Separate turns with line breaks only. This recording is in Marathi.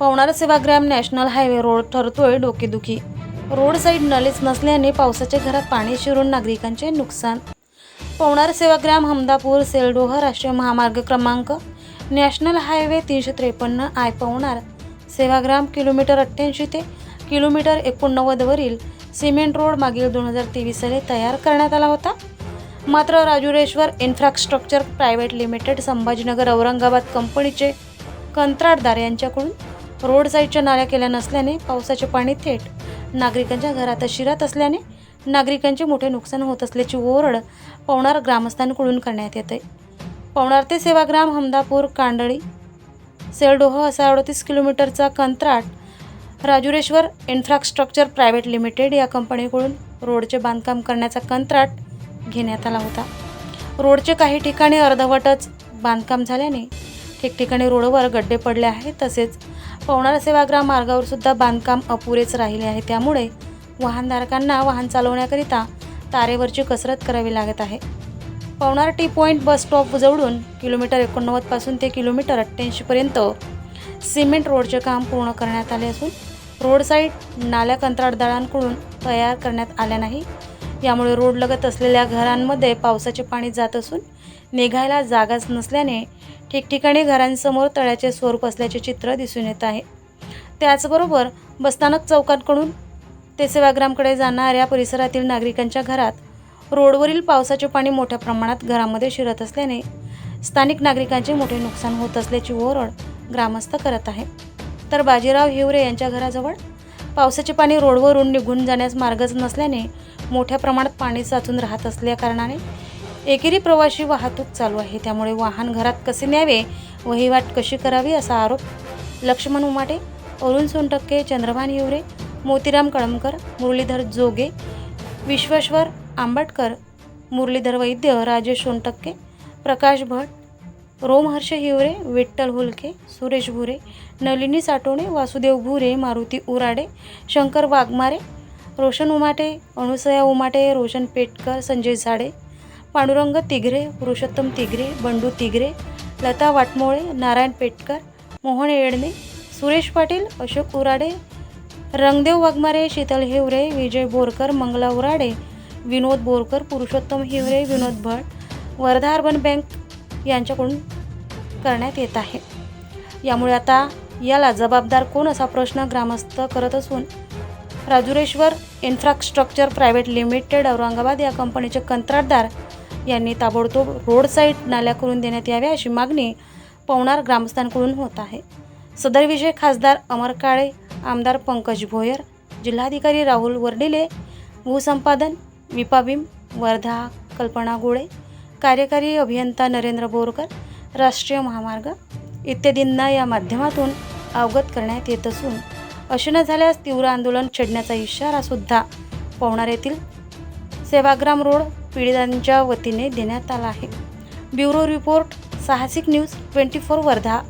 Pavnar Sevagram national highway road ठरतोय डोकेदुखी. रोड साईड नलेच नसल्याने पावसाच्या घरात पाणी शिरून नागरिकांचे नुकसान. पवनार सेवाग्राम हमदापूर सेलडोह राष्ट्रीय महामार्ग क्रमांक नॅशनल हायवे तीनशे त्रेपन्न आय पवनार. सेवाग्राम किलोमीटर अठ्ठ्याऐंशी ते किलोमीटर एकोणनव्वदवरील सिमेंट रोड मागील दोन हजार तेवीस साली तयार करण्यात आला होता. मात्र Rajureshwar infrastructure private limited Sambhajinagar Aurangabad कंपनीचे कंत्राटदार यांच्याकडून रोड साईडच्या नाल्या केल्या नसल्याने पावसाचे पाणी थेट नागरिकांच्या घरात शिरत असल्याने नागरिकांचे मोठे नुकसान होत असल्याची ओरड पवनार ग्रामस्थांकडून करण्यात येते. पवनार ते सेवाग्राम हमदापूर कांडळी सेलडोह असा अडतीस किलोमीटरचा कंत्राट राजुरेश्वर इन्फ्रास्ट्रक्चर प्रायव्हेट लिमिटेड या कंपनीकडून रोडचे बांधकाम करण्याचा कंत्राट घेण्यात आला होता. रोडचे काही ठिकाणी अर्धवटच बांधकाम झाल्याने ठिकठिकाणी रोडवर गड्डे पडले आहेत तसेच पवनार सेवाग्राम मार्गावर सुद्धा बांधकाम अपुरेच राहिले आहे. त्यामुळे वाहनधारकांना वाहन चालवण्याकरिता तारेवरची कसरत करावी लागत आहे. Pavnar T point bus stop जवळून किलोमीटर एकोणनव्वदपासून ते किलोमीटर अठ्ठ्याऐंशीपर्यंत सिमेंट रोडचे काम पूर्ण करण्यात आले असून रोड साईड नाल्या कंत्राटदारांकडून तयार करण्यात आल्या नाही. यामुळे रोड लगत असलेल्या घरांमध्ये पावसाचे पाणी जात असून निघायला जागाच नसल्याने ठिकठिकाणी घरांसमोर तळ्याचे स्वरूप असल्याचे चित्र दिसून येत आहे. त्याचबरोबर बसस्थानक चौकांकडून ते सेवाग्रामकडे जाणाऱ्या परिसरातील नागरिकांच्या घरात रोडवरील पावसाचे पाणी मोठ्या प्रमाणात घरामध्ये शिरत असल्याने स्थानिक नागरिकांचे मोठे नुकसान होत असल्याची ओरड ग्रामस्थ करत आहे. तर बाजीराव हिवरे यांच्या घराजवळ पावसाचे पाणी रोडवरून निघून जाण्यास मार्गच नसल्याने मोठ्या प्रमाणात पाणी साचून राहत असल्या कारणाने एकेरी प्रवासी वाहतूक चालू आहे. त्यामुळे वाहन घरात कसे न्यावे वहिवाट कशी करावी असा आरोप लक्ष्मण उमाटे अरुण सोनटक्के चंद्रभान हिवरे मोतीराम कळमकर मुरलीधर जोगे विश्वेश्वर आंबटकर मुरलीधर वैद्य राजेश सोनटक्के प्रकाश भट रोमहर्ष हिवरे विठ्ठल हुलके सुरेश भुरे नलिनी साठवणे वासुदेव भुरे मारुती उराडे शंकर वाघमारे रोशन उमाटे अनुसया उमाटे रोशन पेटकर संजय झाडे पांडुरंग तिघरे पुरुषोत्तम तिघरे बंडू तिघरे लता वाटमोळे नारायण पेटकर मोहन येडणे सुरेश पाटील अशोक उराडे रंगदेव वाघमारे शीतल हिवरे विजय बोरकर मंगला उराडे विनोद बोरकर पुरुषोत्तम हिवरे विनोद भट वर्धा अर्बन बँक यांच्याकडून करण्यात येत आहे. यामुळे आता याला जबाबदार कोण असा प्रश्न ग्रामस्थ करत असून Rajureshwar infrastructure private limited Aurangabad या कंपनीचे कंत्राटदार यांनी ताबडतोब रोड साईड नाल्या करून देण्यात याव्या अशी मागणी पवनार ग्रामस्थांकडून होत आहे. सदर विषय खासदार अमर काळे आमदार पंकज भोयर जिल्हाधिकारी राहुल वर्डिले भूसंपादन विपाबीम वर्धा कल्पना गोळे कार्यकारी अभियंता नरेंद्र बोरकर राष्ट्रीय महामार्ग इत्यादींना या माध्यमातून अवगत करण्यात येत असून असे न झाल्यास तीव्र आंदोलन छेडण्याचा इशारा सुद्धा पवनार येथील सेवाग्राम रोड पीडितांच्या वतीने देण्यात आला आहे. Bureau report Sahasik news twenty four Wardha.